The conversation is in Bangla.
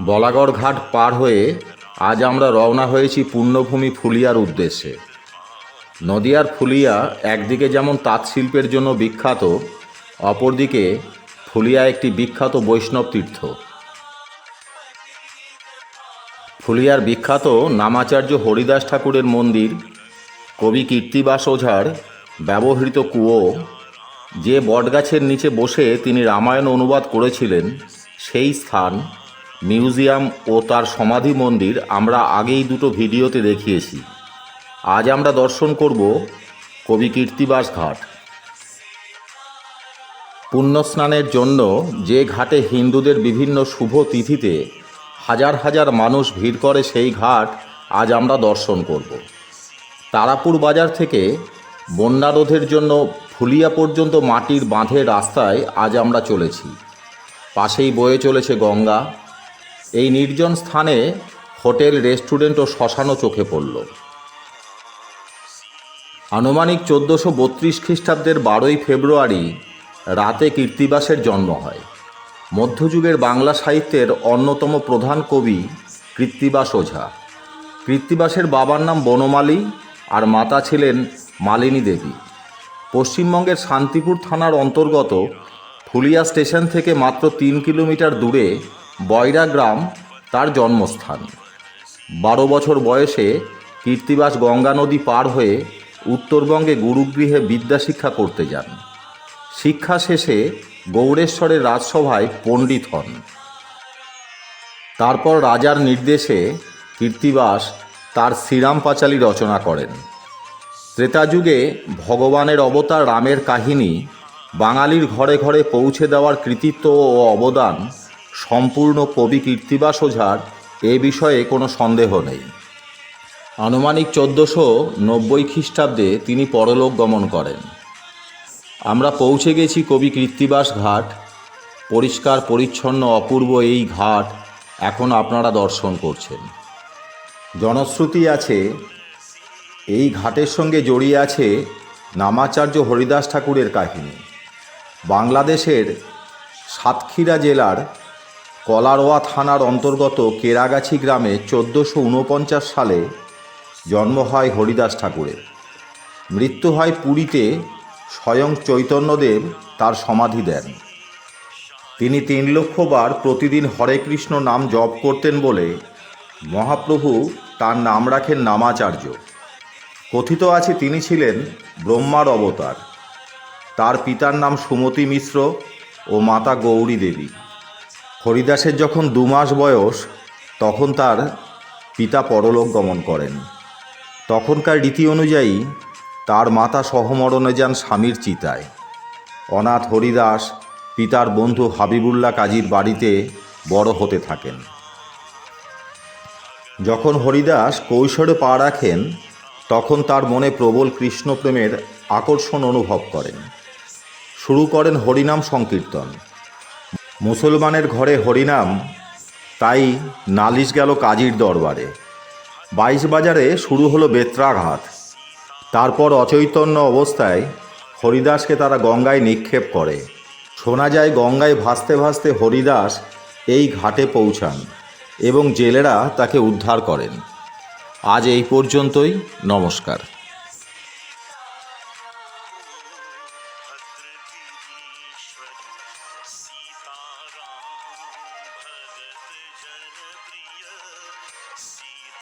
বলাগড় ঘাট পার হয়ে আজ আমরা রওনা হয়েছি পুণ্যভূমি ফুলিয়ার উদ্দেশ্যে। নদিয়ার ফুলিয়া একদিকে যেমন তাঁত শিল্পের জন্য বিখ্যাত, অপরদিকে ফুলিয়া একটি বিখ্যাত বৈষ্ণব তীর্থ। ফুলিয়ার বিখ্যাত নামাচার্য হরিদাস ঠাকুরের মন্দির, কবি কীর্তিবাস ওঝার ব্যবহৃত কুয়ো, যে বটগাছের নিচে বসে তিনি রামায়ণ অনুবাদ করেছিলেন, সেই স্থান মিউজিয়াম ও তার সমাধি মন্দির আমরা আগেই দুটো ভিডিওতে দেখিয়েছি। আজ আমরা দর্শন করব কবি কীর্তিবাস ঘাট। পুণ্যস্নানের জন্য যে ঘাটে হিন্দুদের বিভিন্ন শুভ তিথিতে হাজার হাজার মানুষ ভিড় করে সেই ঘাট আজ আমরা দর্শন করব। তারাপুর বাজার থেকে বন্যা রোধের জন্য ফুলিয়া পর্যন্ত মাটির বাঁধের রাস্তায় আজ আমরা চলেছি। পাশেই বয়ে চলেছে গঙ্গা। এই নির্জন স্থানে হোটেল, রেস্টুরেন্ট ও শ্মশানও চোখে পড়ল। আনুমানিক চোদ্দোশো বত্রিশ খ্রিস্টাব্দের বারোই ফেব্রুয়ারি রাতে কীর্তিবাসের জন্ম হয়। মধ্যযুগের বাংলা সাহিত্যের অন্যতম প্রধান কবি কৃত্তিবাস ওঝা। কৃত্তিবাসের বাবার নাম বনমালী আর মাতা ছিলেন মালিনী দেবী। পশ্চিমবঙ্গের শান্তিপুর থানার অন্তর্গত ফুলিয়া স্টেশন থেকে মাত্র তিন কিলোমিটার দূরে বয়রা গ্রাম তার জন্মস্থান। বারো বছর বয়সে কীর্তিবাস গঙ্গা নদী পার হয়ে উত্তরবঙ্গে গুরুগৃহে বিদ্যাশিক্ষা করতে যান। শিক্ষা শেষে গৌড়েশ্বরের রাজসভায় পণ্ডিত হন। তারপর রাজার নির্দেশে কীর্তিবাস তার শ্রীরাম পাঁচালী রচনা করেন। ত্রেতাযুগে ভগবানের অবতার রামের কাহিনী বাঙালির ঘরে ঘরে পৌঁছে দেওয়ার কৃতিত্ব ও অবদান সম্পূর্ণ কবি কীর্তিবাস ওঝার এ বিষয়ে কোনো সন্দেহ নেই। আনুমানিক চোদ্দোশো নব্বই খ্রিস্টাব্দে তিনি পরলোক গমন করেন। আমরা পৌঁছে গেছি কবি কৃত্তিবাস ঘাট। পরিষ্কার, পরিচ্ছন্ন, অপূর্ব এই ঘাট এখন আপনারা দর্শন করছেন। জনশ্রুতি আছে, এই ঘাটের সঙ্গে জড়িয়ে আছে নামাচার্য হরিদাস ঠাকুরের কাহিনী। বাংলাদেশের সাতক্ষীরা জেলার কলারোয়া থানার অন্তর্গত কেরাগাছি গ্রামে চোদ্দোশো উনপঞ্চাশ সালে জন্ম হয় হরিদাস ঠাকুরের। মৃত্যু হয় পুরীতে স্বয়ং চৈতন্যদেব তার সমাধি দেন। তিনি তিন লক্ষবার প্রতিদিন হরে কৃষ্ণ নাম জপ করতেন বলে মহাপ্রভু তার নাম রাখেন নামাচার্য। কথিত আছে তিনি ছিলেন ব্রহ্মার অবতার। তার পিতার নাম সুমতি মিশ্র ও মাতা গৌরী দেবী। হরিদাসের যখন দু মাস বয়স, তখন তার পিতা পরলোক গমন করেন। তখনকার রীতি অনুযায়ী তার মাতা সহমরণে যান স্বামীর চিতায়। অনাথ হরিদাস পিতার বন্ধু হাবিবুল্লাহ কাজীর বাড়িতে বড় হতে থাকেন। যখন হরিদাস কৈশোরে পা রাখেন, তখন তার মনে প্রবল কৃষ্ণপ্রেমের আকর্ষণ অনুভব করেন। শুরু করেন হরিনাম সংকীর্তন। মুসলমানের ঘরে হরিনাম, তাই নালিশ গেল কাজীর দরবারে। বাইশ বাজারে শুরু হলো বেত্রাঘাত। তারপর অচৈতন্য অবস্থায় হরিদাসকে তারা গঙ্গায় নিক্ষেপ করে। শোনা যায় গঙ্গায় ভাসতে ভাসতে হরিদাস এই ঘাটে পৌঁছান এবং জেলেরা তাকে উদ্ধার করেন। আজ এই পর্যন্তই, নমস্কার।